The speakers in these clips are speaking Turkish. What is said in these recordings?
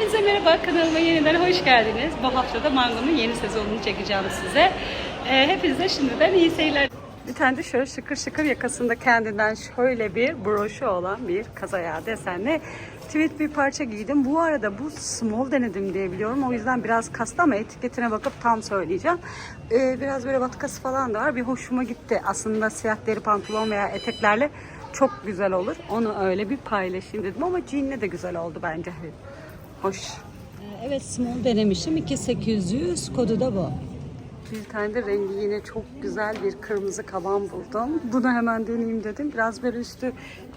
Hepinize merhaba kanalıma yeniden hoş geldiniz. Bu hafta da Mango'nun yeni sezonunu çekeceğim size. Ee, hepinize şimdiden iyi seyirler. Bir tane de şöyle şıkır şıkır yakasında kendinden şöyle bir broşu olan bir kazaya desenli tweet bir parça giydim. Bu arada bu small denedim diye biliyorum. O yüzden biraz kastı ama etiketine bakıp tam söyleyeceğim. Ee, biraz böyle vatkası falan da var. Bir hoşuma gitti. Aslında siyah deri pantolon veya eteklerle çok güzel olur. Onu öyle bir paylaşayım dedim ama jeanle de güzel oldu bence. Hoş. Ee, Evet small denemişim. 2800 kodu da bu. Bir tane de rengi yine çok güzel bir kırmızı kaban buldum. Bunu hemen deneyeyim dedim. Biraz böyle üstü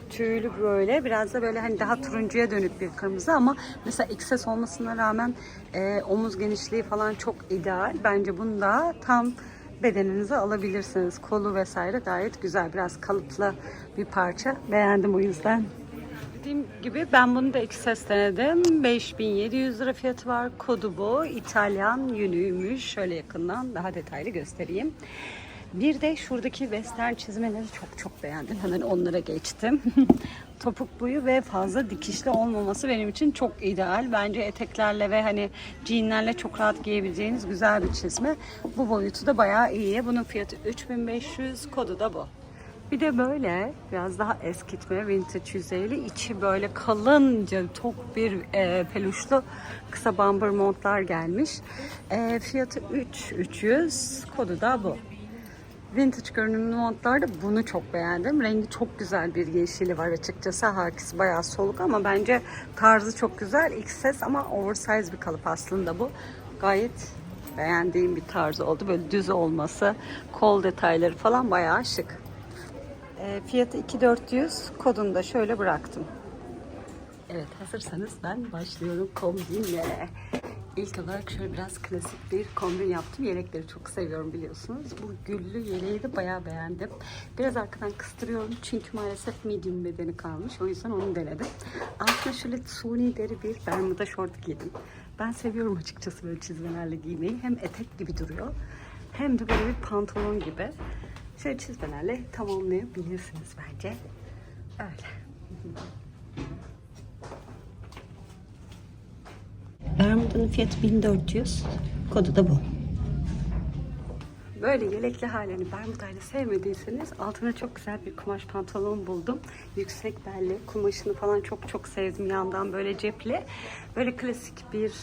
tüylü böyle. Biraz da böyle hani daha turuncuya dönük bir kırmızı ama mesela XS olmasına rağmen e, omuz genişliği falan çok ideal. Bence bunu da tam bedeninize alabilirsiniz. Kolu vesaire gayet güzel. Biraz kalıplı bir parça. Beğendim o yüzden. Dediğim gibi ben bunu da XS denedim. 5700 lira fiyatı var. Kodu bu. İtalyan yünüymüş. Şöyle yakından daha detaylı göstereyim. Bir de şuradaki western çizmeleri çok çok beğendim. Hemen onlara geçtim. Topukluyu ve fazla dikişli olmaması benim için çok ideal. Bence eteklerle ve hani jeanlerle çok rahat giyebileceğiniz güzel bir çizme. Bu boyutu da bayağı iyi. Bunun fiyatı 3500, kodu da bu. Bir de böyle biraz daha eskitme vintage yüzeyli içi böyle kalınca tok bir e, peluşlu kısa bumper montlar gelmiş. E, fiyatı 3 300 kodu da bu. Vintage görünümlü montlarda bunu çok beğendim. Rengi çok güzel bir yeşili var açıkçası. Hakisi bayağı soluk ama bence tarzı çok güzel. XS ama oversize bir kalıp aslında bu. Gayet beğendiğim bir tarz oldu. Böyle düz olması, kol detayları falan bayağı şık. E, fiyatı 2400. Kodunu da şöyle bıraktım. Evet hazırsanız ben başlıyorum kombinle. İlk olarak şöyle biraz klasik bir kombin yaptım. Yelekleri çok seviyorum biliyorsunuz. Bu güllü yeleği de bayağı beğendim. Biraz arkadan kıstırıyorum çünkü maalesef medium bedeni kalmış. O yüzden onu denedim. Altına şöyle suni deri bir bermuda şort giydim. Ben seviyorum açıkçası böyle çizmelerle giymeyi. Hem etek gibi duruyor hem de böyle bir pantolon gibi. Şöyle çizmelerle tamamlayabilirsiniz bence. Öyle. Bermuda'nın fiyatı 1400. Kodu da bu. Böyle yelekli halini Bermuda'yla sevmediyseniz altına çok güzel bir kumaş pantolon buldum. Yüksek belli. Kumaşını falan çok çok sevdim. Yandan böyle cepli. Böyle klasik bir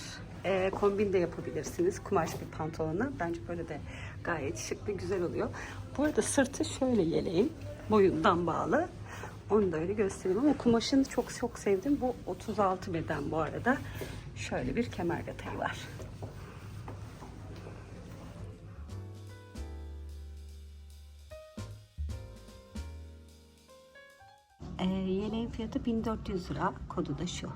e, kombin de yapabilirsiniz. Kumaş bir pantolona. Bence böyle de gayet şık ve güzel oluyor. Bu arada sırtı şöyle yeleğin. Boyundan bağlı. Onu da öyle göstereyim ama kumaşını çok çok sevdim. Bu 36 beden bu arada. Şöyle bir kemer detayı var. Ee, yeleğin fiyatı 1400 lira. Kodu da şu. Ee,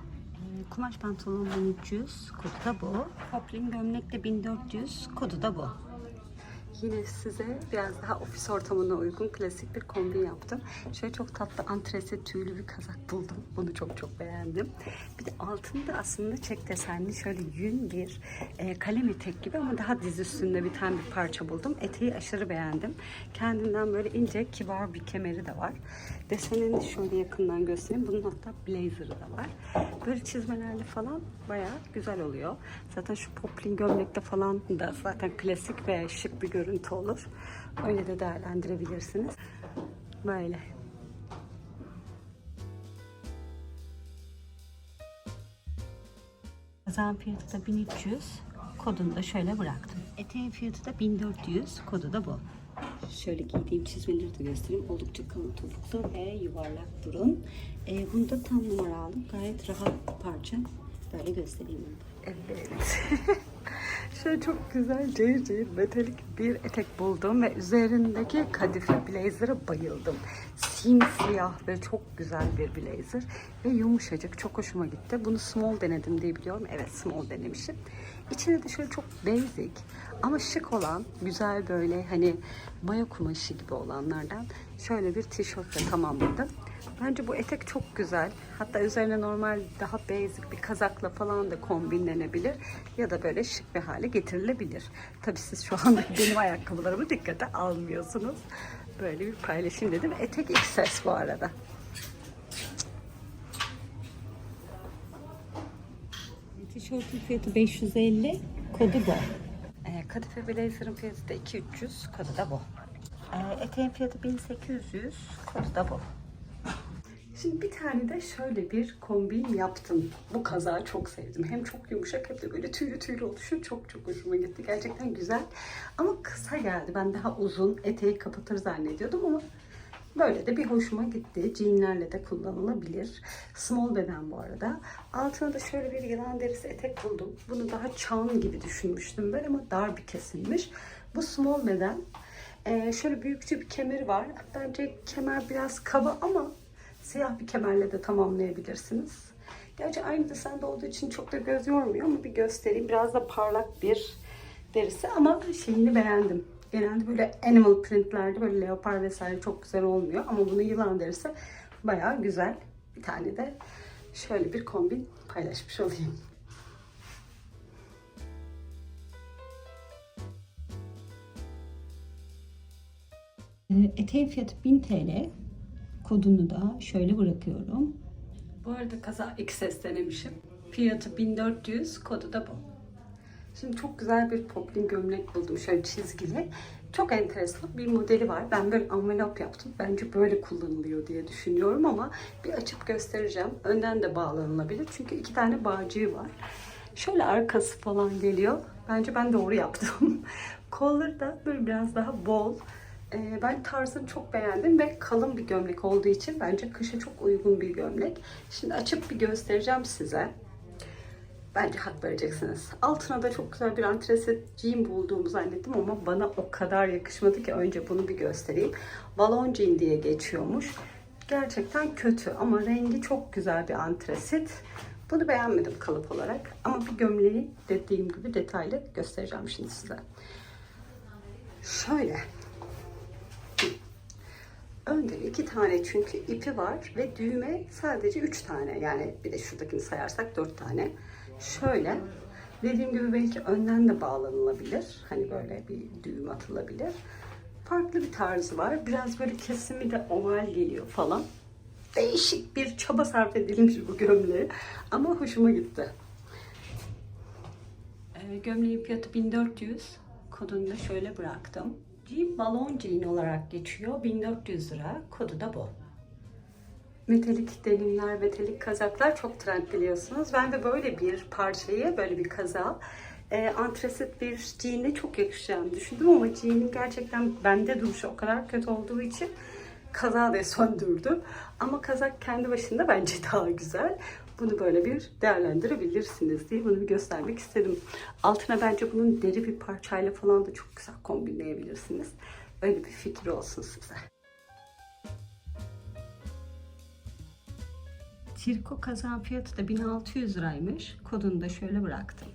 kumaş pantolon 1300. Kodu da bu. Poplin gömlek de 1400. Kodu da bu. Yine size biraz daha ofis ortamına uygun klasik bir kombin yaptım. Şöyle çok tatlı antrese tüylü bir kazak buldum. Bunu çok çok beğendim. Bir de altında aslında çek desenli şöyle yün bir e, kalem etek gibi ama daha diz üstünde bir tane bir parça buldum. Eteği aşırı beğendim. Kendinden böyle ince kibar bir kemeri de var. Desenini şöyle yakından göstereyim. Bunun hatta blazer'ı da var. Böyle çizmelerle falan bayağı güzel oluyor. Zaten şu poplin gömlekte falan da zaten klasik ve şık bir görüntü olur. Öyle de değerlendirebilirsiniz. Böyle. Kazağın fiyatı da 1300. Kodunu da şöyle bıraktım. Eteğin fiyatı da 1400. Kodu da bu. Şöyle giydiğim çizmeleri de göstereyim. Oldukça kalın topuklu ve yuvarlak burun. Ee, bunu da tam numara aldım. Gayet rahat bir parça. Böyle göstereyim. Evet. Şöyle çok güzel cayır cayır metalik bir etek buldum ve üzerindeki kadife blazer'a bayıldım. Simsiyah ve çok güzel bir blazer ve yumuşacık çok hoşuma gitti. Bunu small denedim diye biliyorum. Evet small denemişim. İçinde de şöyle çok basic ama şık olan güzel böyle hani maya kumaşı gibi olanlardan şöyle bir tişörtle tamamladım. Bence bu etek çok güzel. Hatta üzerine normal daha basic bir kazakla falan da kombinlenebilir. Ya da böyle şık bir hale getirilebilir. Tabii siz şu anda benim ayakkabılarımı dikkate almıyorsunuz. Böyle bir paylaşayım dedim. Etek XS bu arada. Tişörtün fiyatı 550, kodu bu. Ee, kadife blazer'ın fiyatı da 2300, kodu da bu. Ee, eteğin fiyatı 1800, kodu da bu. Şimdi bir tane de şöyle bir kombin yaptım. Bu kazağı çok sevdim. Hem çok yumuşak hem de böyle tüylü tüylü oluşu çok çok hoşuma gitti. Gerçekten güzel. Ama kısa geldi. Ben daha uzun eteği kapatır zannediyordum ama böyle de bir hoşuma gitti. Jeanlerle de kullanılabilir. Small beden bu arada. Altına da şöyle bir yılan derisi etek buldum. Bunu daha çan gibi düşünmüştüm ben ama dar bir kesilmiş. Bu small beden. Ee, şöyle büyükçe bir kemeri var. Bence kemer biraz kaba ama Siyah bir kemerle de tamamlayabilirsiniz. Gerçi aynı desende olduğu için çok da göz yormuyor ama bir göstereyim. Biraz da parlak bir derisi ama şeyini beğendim. Genelde böyle animal printlerde böyle leopar vesaire çok güzel olmuyor. Ama bunu yılan derisi bayağı güzel. Bir tane de şöyle bir kombin paylaşmış olayım. Ee, Eteğin fiyatı 1000 TL. Kodunu da şöyle bırakıyorum. Bu arada kaza XS denemişim. Fiyatı 1400, kodu da bu. Şimdi çok güzel bir poplin gömlek buldum şöyle çizgili. Çok enteresan bir modeli var. Ben böyle envelop yaptım. Bence böyle kullanılıyor diye düşünüyorum ama bir açıp göstereceğim. Önden de bağlanılabilir. Çünkü iki tane bağcığı var. Şöyle arkası falan geliyor. Bence ben doğru yaptım. Kolları da böyle biraz daha bol. Ee, ben tarzını çok beğendim ve kalın bir gömlek olduğu için bence kışa çok uygun bir gömlek. Şimdi açıp bir göstereceğim size. Bence hak vereceksiniz. Altına da çok güzel bir antresit jean bulduğumu zannettim ama bana o kadar yakışmadı ki önce bunu bir göstereyim. Balon jean diye geçiyormuş. Gerçekten kötü ama rengi çok güzel bir antresit. Bunu beğenmedim kalıp olarak ama bir gömleği dediğim gibi detaylı göstereceğim şimdi size. Şöyle Önde iki tane çünkü ipi var ve düğme sadece üç tane. Yani bir de şuradakini sayarsak dört tane. Şöyle dediğim gibi belki önden de bağlanılabilir. Hani böyle bir düğüm atılabilir. Farklı bir tarzı var. Biraz böyle kesimi de oval geliyor falan. Değişik bir çaba sarf edilmiş bu gömleğe. Ama hoşuma gitti. Ee, gömleğin fiyatı 1400. Kodunu da şöyle bıraktım. Jean balon jean olarak geçiyor. 1400 lira. Kodu da bu. Metalik denimler, metalik kazaklar çok trend biliyorsunuz. Ben de böyle bir parçayı, böyle bir kaza e, antresit bir jeanle çok yakışacağını düşündüm ama jean'in gerçekten bende duruşu o kadar kötü olduğu için kaza da söndürdü. Ama kazak kendi başında bence daha güzel. Bunu böyle bir değerlendirebilirsiniz diye bunu bir göstermek istedim. Altına bence bunun deri bir parçayla falan da çok güzel kombinleyebilirsiniz. Öyle bir fikri olsun size. Tirko kazan fiyatı da 1600 liraymış. Kodunu da şöyle bıraktım.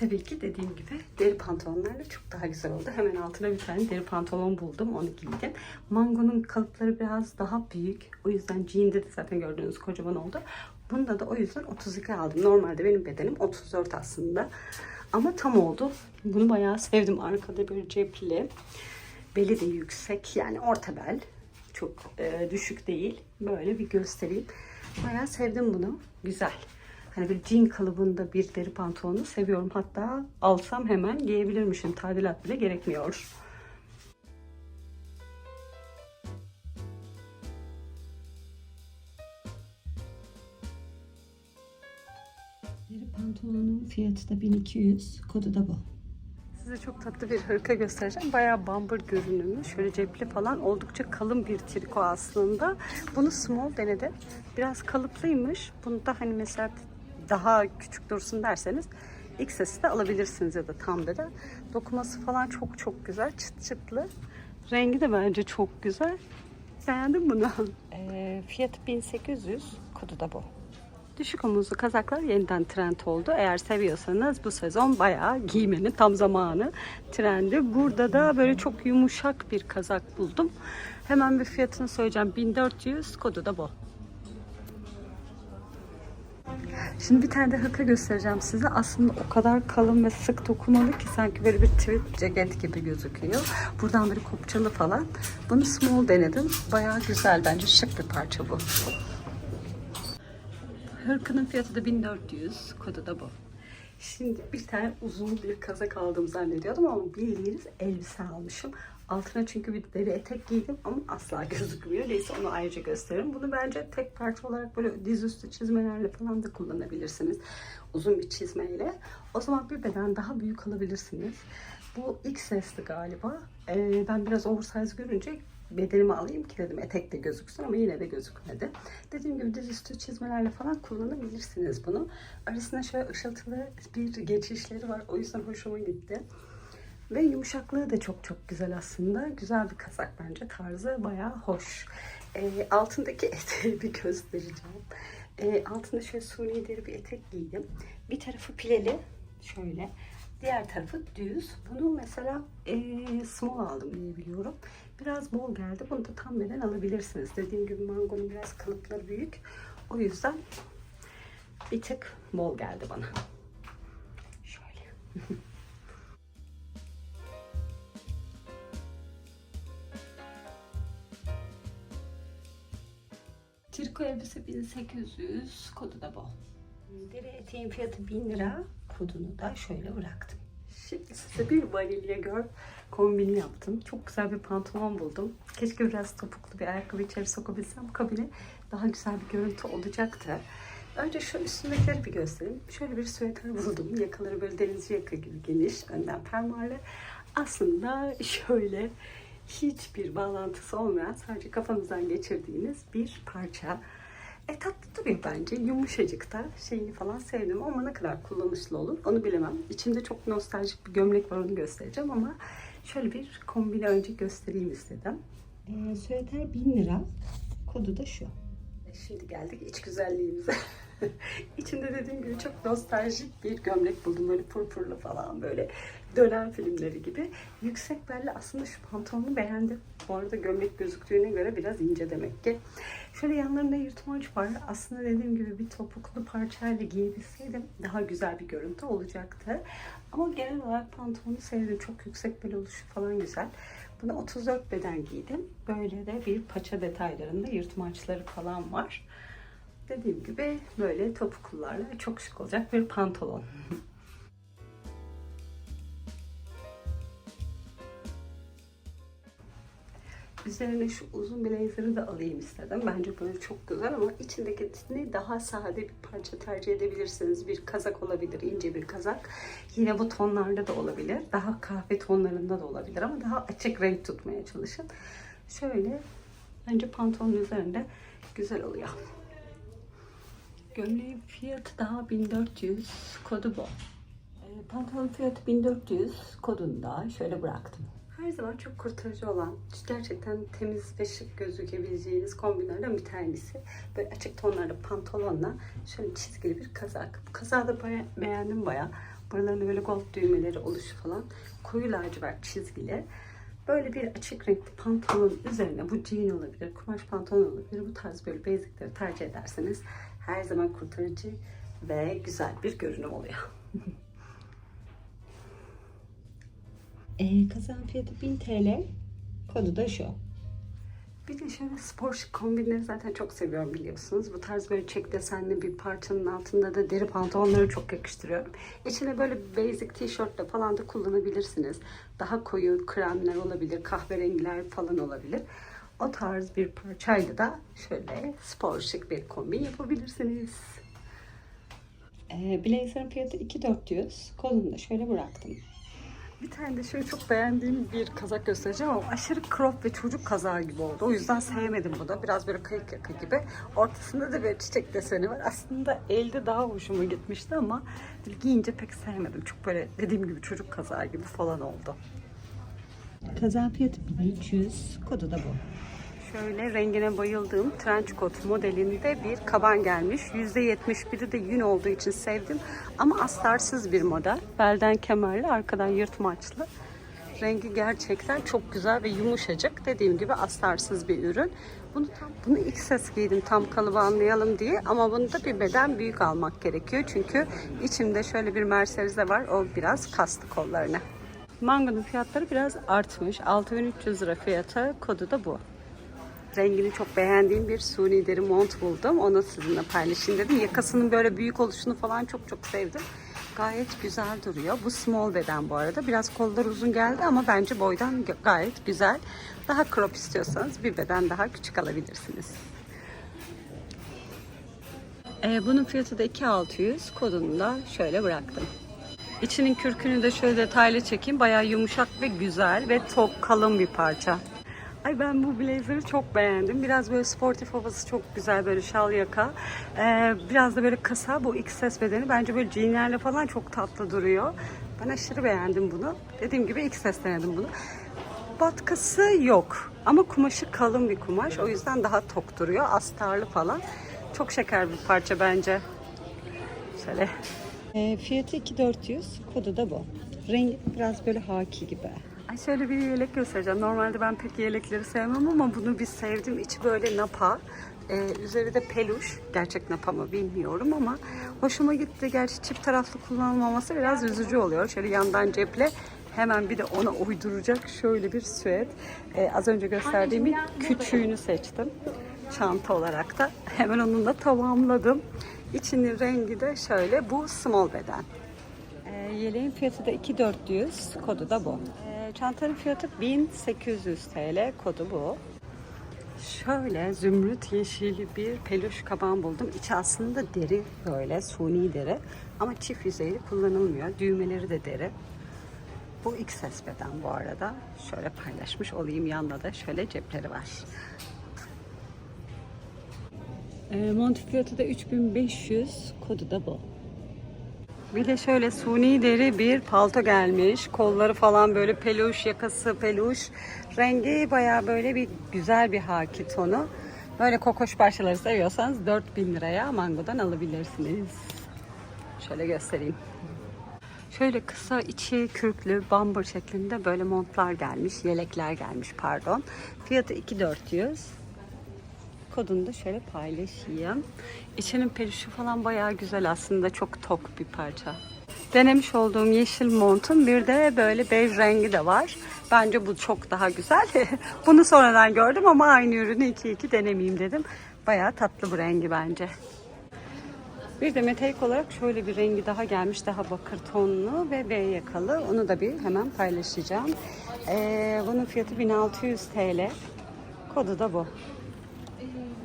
Tabii ki dediğim gibi deri pantolonlarla çok daha güzel oldu. Hemen altına bir tane deri pantolon buldum. Onu giydim. Mango'nun kalıpları biraz daha büyük. O yüzden jean'de de zaten gördüğünüz kocaman oldu. Bunda da o yüzden 32 aldım. Normalde benim bedenim 34 aslında. Ama tam oldu. Bunu bayağı sevdim. Arkada bir cepli. Beli de yüksek. Yani orta bel. Çok e, düşük değil. Böyle bir göstereyim. Bayağı sevdim bunu. Güzel. Hani bir jean kalıbında bir deri pantolonu seviyorum. Hatta alsam hemen giyebilirmişim. Tadilat bile gerekmiyor. Deri pantolonun fiyatı da 1200. Kodu da bu. Size çok tatlı bir hırka göstereceğim. Bayağı bambur görünümlü. Şöyle cepli falan. Oldukça kalın bir triko aslında. Bunu small denedim. Biraz kalıplıymış. Bunu da hani mesela daha küçük dursun derseniz XS'i de alabilirsiniz ya da tam beden. Dokuması falan çok çok güzel. Çıt çıtlı. Rengi de bence çok güzel. Beğendim bunu. E, fiyatı 1800. Kodu da bu. Düşük omuzlu kazaklar yeniden trend oldu. Eğer seviyorsanız bu sezon bayağı giymenin tam zamanı trendi. Burada da böyle çok yumuşak bir kazak buldum. Hemen bir fiyatını söyleyeceğim. 1400 kodu da bu. Şimdi bir tane de hırka göstereceğim size. Aslında o kadar kalın ve sık dokumalı ki sanki böyle bir tweed ceket gibi gözüküyor. Buradan böyle kopçalı falan. Bunu small denedim. Bayağı güzel bence şık bir parça bu. Hırkının fiyatı da 1400. Kodu da bu. Şimdi bir tane uzun bir kazak aldım zannediyordum ama bildiğiniz elbise almışım. Altına çünkü bir deri etek giydim ama asla gözükmüyor. Neyse onu ayrıca gösteririm. Bunu bence tek parça olarak böyle dizüstü çizmelerle falan da kullanabilirsiniz. Uzun bir çizmeyle. O zaman bir beden daha büyük alabilirsiniz. Bu XS'ti galiba. Ee, ben biraz oversize görünce bedenimi alayım ki dedim etek de gözüksün ama yine de gözükmedi. Dediğim gibi dizüstü çizmelerle falan kullanabilirsiniz bunu. Arasında şöyle ışıltılı bir geçişleri var. O yüzden hoşuma gitti. Ve yumuşaklığı da çok çok güzel aslında. Güzel bir kazak bence. Tarzı bayağı hoş. Ee, altındaki eteği bir göstereceğim. Ee, altında şöyle suni deri bir etek giydim. Bir tarafı pileli. Şöyle. Diğer tarafı düz. Bunu mesela ee, small aldım diye biliyorum. Biraz bol geldi. Bunu da tam beden alabilirsiniz. Dediğim gibi mangonun biraz kalıpları büyük. O yüzden bir tık bol geldi bana. Şöyle. Triko elbise 1800, kodu da bu. Deri eteğin fiyatı 1000 lira, kodunu da şöyle bıraktım. Şimdi size bir vanilya gör kombini yaptım. Çok güzel bir pantolon buldum. Keşke biraz topuklu bir ayakkabı içeri sokabilsem kabine daha güzel bir görüntü olacaktı. Önce şu üstündekileri bir göstereyim. Şöyle bir süveter buldum. Yakaları böyle denizci yaka gibi geniş, önden fermuarlı. Aslında şöyle hiçbir bağlantısı olmayan sadece kafanızdan geçirdiğiniz bir parça. E tatlı duruyor bence. Yumuşacık da şeyini falan sevdim ama ne kadar kullanışlı olur onu bilemem. İçinde çok nostaljik bir gömlek var onu göstereceğim ama şöyle bir kombini önce göstereyim istedim. E, süveter 1000 lira. Kodu da şu. E, Şimdi geldik iç güzelliğimize. İçinde dediğim gibi çok nostaljik bir gömlek buldum. Böyle purpurlu falan böyle dönem filmleri gibi. Yüksek belli aslında şu pantolonu beğendim. Bu arada gömlek gözüktüğüne göre biraz ince demek ki. Şöyle yanlarında yırtmaç var. Aslında dediğim gibi bir topuklu parçayla giyebilseydim daha güzel bir görüntü olacaktı. Ama genel olarak pantolonu sevdim. Çok yüksek bel oluşu falan güzel. Buna 34 beden giydim. Böyle de bir paça detaylarında yırtmaçları falan var. Dediğim gibi böyle topuklularla çok şık olacak bir pantolon. Üzerine şu uzun blazer'ı da alayım istedim. Bence böyle çok güzel ama içindekini daha sade bir parça tercih edebilirsiniz. Bir kazak olabilir, ince bir kazak. Yine bu tonlarda da olabilir. Daha kahve tonlarında da olabilir ama daha açık renk tutmaya çalışın. Şöyle bence pantolonun üzerinde güzel oluyor. Gömleğin fiyatı daha 1400. Kodu bu. E, pantolon fiyatı 1400. Kodunu da şöyle bıraktım. Her zaman çok kurtarıcı olan, gerçekten temiz ve şık gözükebileceğiniz kombinlerden bir tanesi. Böyle açık tonlarda pantolonla şöyle çizgili bir kazak. Bu kazağı da baya, beğendim baya. Buralarında böyle gold düğmeleri oluşu falan. Koyu lacivert çizgili. Böyle bir açık renkli pantolon üzerine bu jean olabilir, kumaş pantolon olabilir. Bu tarz böyle basicleri tercih ederseniz her zaman kurtarıcı ve güzel bir görünüm oluyor. e, kazan fiyatı 1000 TL. Kodu da şu. Bir de şöyle spor şık kombinleri zaten çok seviyorum biliyorsunuz. Bu tarz böyle çek desenli bir parçanın altında da deri pantolonları çok yakıştırıyorum. İçine böyle basic tişörtle falan da kullanabilirsiniz. Daha koyu kremler olabilir, kahverengiler falan olabilir. O tarz bir parçayla da şöyle spor şık bir kombin yapabilirsiniz. Ee, blazer'ın fiyatı 2400. Kolunu da şöyle bıraktım. Bir tane de şöyle çok beğendiğim bir kazak göstereceğim ama aşırı crop ve çocuk kazağı gibi oldu. O yüzden sevmedim bunu. Biraz böyle kayık yaka gibi. Ortasında da böyle çiçek deseni var. Aslında elde daha hoşuma gitmişti ama giyince pek sevmedim. Çok böyle dediğim gibi çocuk kazağı gibi falan oldu. Kaza fiyatı 1300. Kodu da bu. Şöyle rengine bayıldığım trench coat modelinde bir kaban gelmiş. %71'i de yün olduğu için sevdim. Ama astarsız bir model. Belden kemerli, arkadan yırtmaçlı. Rengi gerçekten çok güzel ve yumuşacık. Dediğim gibi astarsız bir ürün. Bunu tam bunu ilk ses giydim tam kalıbı anlayalım diye ama bunu da bir beden büyük almak gerekiyor. Çünkü içimde şöyle bir Mercedes de var. O biraz kastı kollarını. Mangonun fiyatları biraz artmış. 6300 lira fiyatı. Kodu da bu. Rengini çok beğendiğim bir suni deri mont buldum. Onu sizinle paylaşayım dedim. Yakasının böyle büyük oluşunu falan çok çok sevdim. Gayet güzel duruyor. Bu small beden bu arada. Biraz kollar uzun geldi ama bence boydan gayet güzel. Daha crop istiyorsanız bir beden daha küçük alabilirsiniz. Ee, bunun fiyatı da 2600. Kodunu da şöyle bıraktım. İçinin kürkünü de şöyle detaylı çekeyim. Bayağı yumuşak ve güzel ve tok kalın bir parça. Ay ben bu blazer'ı çok beğendim. Biraz böyle sportif havası çok güzel böyle şal yaka. Ee, biraz da böyle kısa bu XS bedeni. Bence böyle jeanlerle falan çok tatlı duruyor. Ben aşırı beğendim bunu. Dediğim gibi XS denedim bunu. Batkısı yok ama kumaşı kalın bir kumaş. O yüzden daha tok duruyor. Astarlı falan. Çok şeker bir parça bence. Şöyle. E, fiyatı 2400. Kodu da bu. Rengi biraz böyle haki gibi. Ay şöyle bir yelek göstereceğim. Normalde ben pek yelekleri sevmem ama bunu bir sevdim. İçi böyle napa. Ee, üzeri de peluş. Gerçek napa mı bilmiyorum ama hoşuma gitti. Gerçi çift taraflı kullanılmaması biraz üzücü oluyor. Şöyle yandan ceple hemen bir de ona uyduracak şöyle bir süet. Ee, az önce gösterdiğimin küçüğünü seçtim. Çanta olarak da. Hemen onunla tamamladım. İçinin rengi de şöyle. Bu small beden. Ee, yeleğin fiyatı da 2400, kodu da bu. Ee, çantanın fiyatı 1800 TL, kodu bu. Şöyle zümrüt yeşili bir peluş kaban buldum. İçi aslında deri böyle suni deri ama çift yüzeyli kullanılmıyor. Düğmeleri de deri. Bu XS beden bu arada. Şöyle paylaşmış olayım. Yanında da şöyle cepleri var. E, mont fiyatı da 3500. Kodu da bu. Bir de şöyle suni deri bir palto gelmiş. Kolları falan böyle peluş, yakası peluş. Rengi baya böyle bir güzel bir haki tonu. Böyle kokoş parçaları seviyorsanız 4000 liraya Mango'dan alabilirsiniz. Şöyle göstereyim. Şöyle kısa içi kürklü bambur şeklinde böyle montlar gelmiş, yelekler gelmiş pardon. Fiyatı 2400 kodunu da şöyle paylaşayım. İçinin peluşu falan bayağı güzel aslında. Çok tok bir parça. Denemiş olduğum yeşil montun bir de böyle bej rengi de var. Bence bu çok daha güzel. Bunu sonradan gördüm ama aynı ürünü iki iki denemeyeyim dedim. Bayağı tatlı bu rengi bence. Bir de metalik olarak şöyle bir rengi daha gelmiş. Daha bakır tonlu ve B yakalı. Onu da bir hemen paylaşacağım. Ee, bunun fiyatı 1600 TL. Kodu da bu.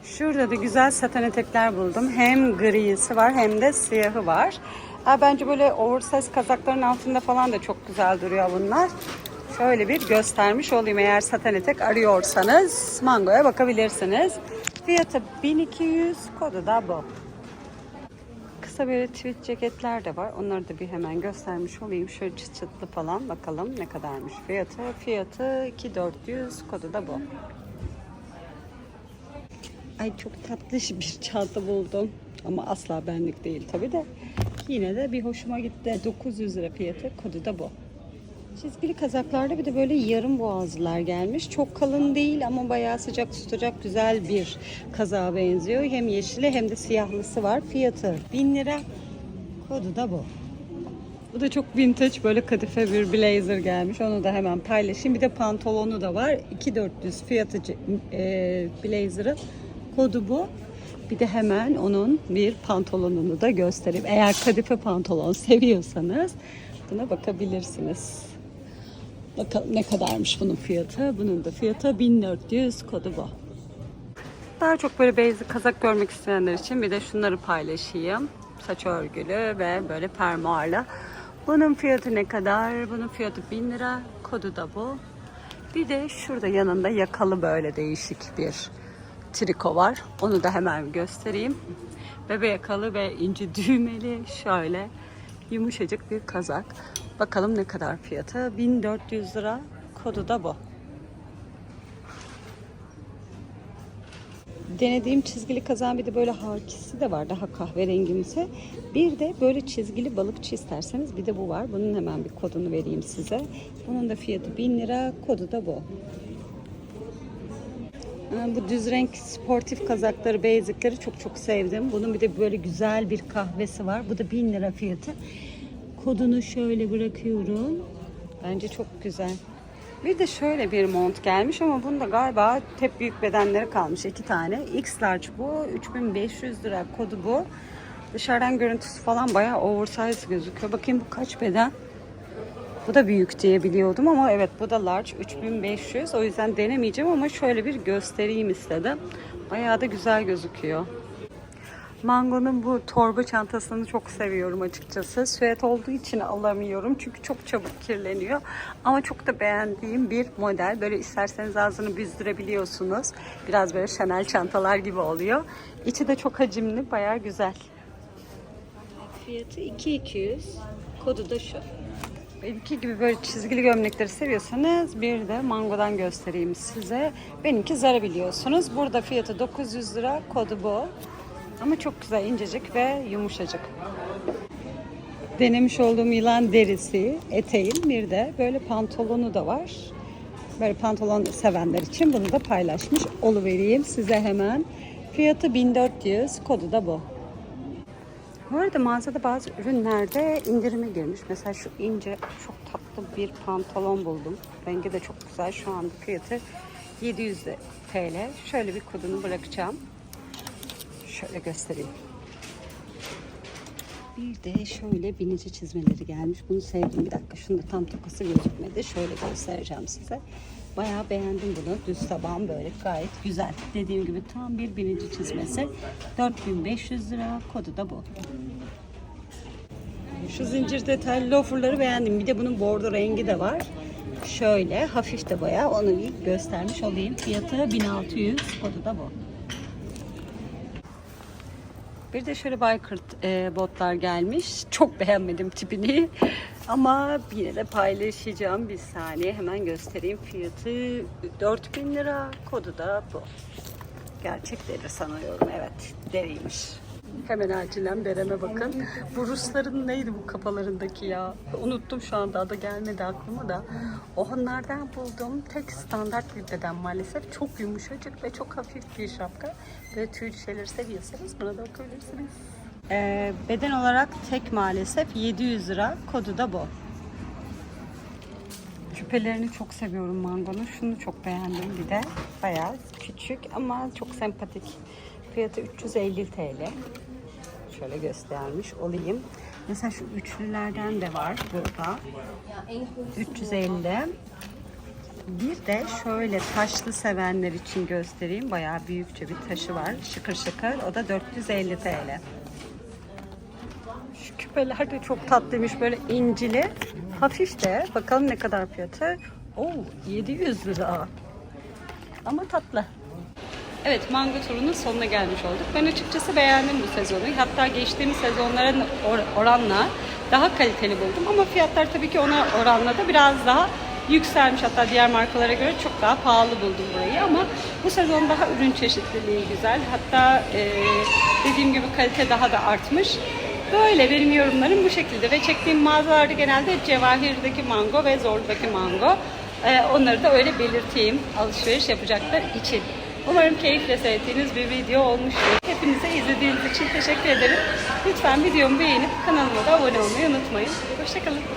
Şurada da güzel saten etekler buldum. Hem grisi var hem de siyahı var. Ha, bence böyle oversize kazakların altında falan da çok güzel duruyor bunlar. Şöyle bir göstermiş olayım eğer saten etek arıyorsanız Mango'ya bakabilirsiniz. Fiyatı 1200, kodu da bu. Kısa böyle tweed ceketler de var. Onları da bir hemen göstermiş olayım. Şöyle çıt çıtlı falan bakalım ne kadarmış fiyatı. Fiyatı 2400, kodu da bu. Ay çok tatlış bir çanta buldum. Ama asla benlik değil tabi de. Yine de bir hoşuma gitti. 900 lira fiyatı. Kodu da bu. Çizgili kazaklarda bir de böyle yarım boğazlılar gelmiş. Çok kalın değil ama bayağı sıcak tutacak güzel bir kazağa benziyor. Hem yeşili hem de siyahlısı var. Fiyatı 1000 lira. Kodu da bu. Bu da çok vintage böyle kadife bir blazer gelmiş. Onu da hemen paylaşayım. Bir de pantolonu da var. 2400 fiyatı e, blazer'ı. Kodu bu. Bir de hemen onun bir pantolonunu da göstereyim. Eğer kadife pantolon seviyorsanız buna bakabilirsiniz. Bakalım ne kadarmış bunun fiyatı. Bunun da fiyatı 1400 kodu bu. Daha çok böyle basic kazak görmek isteyenler için bir de şunları paylaşayım. Saç örgülü ve böyle fermuarlı. Bunun fiyatı ne kadar? Bunun fiyatı 1000 lira. Kodu da bu. Bir de şurada yanında yakalı böyle değişik bir triko var. Onu da hemen göstereyim. Bebe yakalı ve inci düğmeli şöyle yumuşacık bir kazak. Bakalım ne kadar fiyatı? 1400 lira. Kodu da bu. Denediğim çizgili kazan bir de böyle hakisi de var daha kahverengimsi. Bir de böyle çizgili balıkçı isterseniz bir de bu var. Bunun hemen bir kodunu vereyim size. Bunun da fiyatı 1000 lira. Kodu da bu. Bu düz renk sportif kazakları, basicleri çok çok sevdim. Bunun bir de böyle güzel bir kahvesi var. Bu da 1000 lira fiyatı. Kodunu şöyle bırakıyorum. Bence çok güzel. Bir de şöyle bir mont gelmiş ama bunda galiba hep büyük bedenleri kalmış. iki tane. X large bu. 3500 lira kodu bu. Dışarıdan görüntüsü falan bayağı oversize gözüküyor. Bakayım bu kaç beden? Bu da büyük diye biliyordum ama evet bu da large 3500. O yüzden denemeyeceğim ama şöyle bir göstereyim istedim. Bayağı da güzel gözüküyor. Mango'nun bu torba çantasını çok seviyorum açıkçası. Süet olduğu için alamıyorum çünkü çok çabuk kirleniyor. Ama çok da beğendiğim bir model. Böyle isterseniz ağzını büzdürebiliyorsunuz. Biraz böyle Chanel çantalar gibi oluyor. İçi de çok hacimli, bayağı güzel. Fiyatı 2200. Kodu da şu. Benimki gibi böyle çizgili gömlekleri seviyorsanız bir de Mango'dan göstereyim size. Benimki Zara biliyorsunuz. Burada fiyatı 900 lira. Kodu bu. Ama çok güzel, incecik ve yumuşacık. Denemiş olduğum yılan derisi, eteğin bir de böyle pantolonu da var. Böyle pantolon sevenler için bunu da paylaşmış oluvereyim size hemen. Fiyatı 1400, kodu da bu. Bu arada mağazada bazı ürünlerde indirime girmiş. Mesela şu ince çok tatlı bir pantolon buldum. Rengi de çok güzel. Şu anda fiyatı 700 TL. Şöyle bir kodunu bırakacağım. Şöyle göstereyim. Bir de şöyle binici çizmeleri gelmiş. Bunu sevdim. Bir dakika şunda tam tokası gözükmedi. Şöyle göstereceğim size. Bayağı beğendim bunu. Düz taban böyle gayet güzel. Dediğim gibi tam bir binici çizmesi. 4500 lira. Kodu da bu. Şu zincir detaylı loaferları beğendim. Bir de bunun bordo rengi de var. Şöyle hafif de bayağı onu bir göstermiş olayım. Fiyatı 1600. Kodu da bu. Bir de şöyle biker e, botlar gelmiş. Çok beğenmedim tipini. Ama yine de paylaşacağım. Bir saniye hemen göstereyim. Fiyatı 4000 lira. Kodu da bu. Gerçek deri sanıyorum. Evet deriymiş. Hemen acilen bereme bakın. Bu Rusların neydi bu kafalarındaki ya? Unuttum şu anda adı gelmedi aklıma da. Onlardan buldum. Tek standart bir beden maalesef. Çok yumuşacık ve çok hafif bir şapka. Ve tüylü şeyleri seviyorsanız buna da bakabilirsiniz. Ee, beden olarak tek maalesef 700 lira. Kodu da bu. Küpelerini çok seviyorum Mango'nun. Şunu çok beğendim bir de. Bayağı küçük ama çok sempatik. Fiyatı 350 TL. Şöyle göstermiş olayım. Mesela şu üçlülerden de var burada. 350. Bir de şöyle taşlı sevenler için göstereyim. Bayağı büyükçe bir taşı var. Şıkır şıkır. O da 450 TL. Şu küpeler de çok tatlıymış. Böyle incili. Hafif de. Bakalım ne kadar fiyatı. Oo 700 lira. Ama tatlı. Evet mango turunun sonuna gelmiş olduk. Ben açıkçası beğendim bu sezonu. Hatta geçtiğimiz sezonlara or- oranla daha kaliteli buldum. Ama fiyatlar tabii ki ona oranla da biraz daha yükselmiş. Hatta diğer markalara göre çok daha pahalı buldum burayı. Ama bu sezon daha ürün çeşitliliği güzel. Hatta e, dediğim gibi kalite daha da artmış. Böyle benim yorumlarım bu şekilde. Ve çektiğim mağazalarda genelde Cevahir'deki mango ve Zorlu'daki mango. Ee, onları da öyle belirteyim alışveriş yapacaklar için. Umarım keyifle seyrettiğiniz bir video olmuştur. Hepinize izlediğiniz için teşekkür ederim. Lütfen videomu beğenip kanalıma da abone olmayı unutmayın. Hoşçakalın.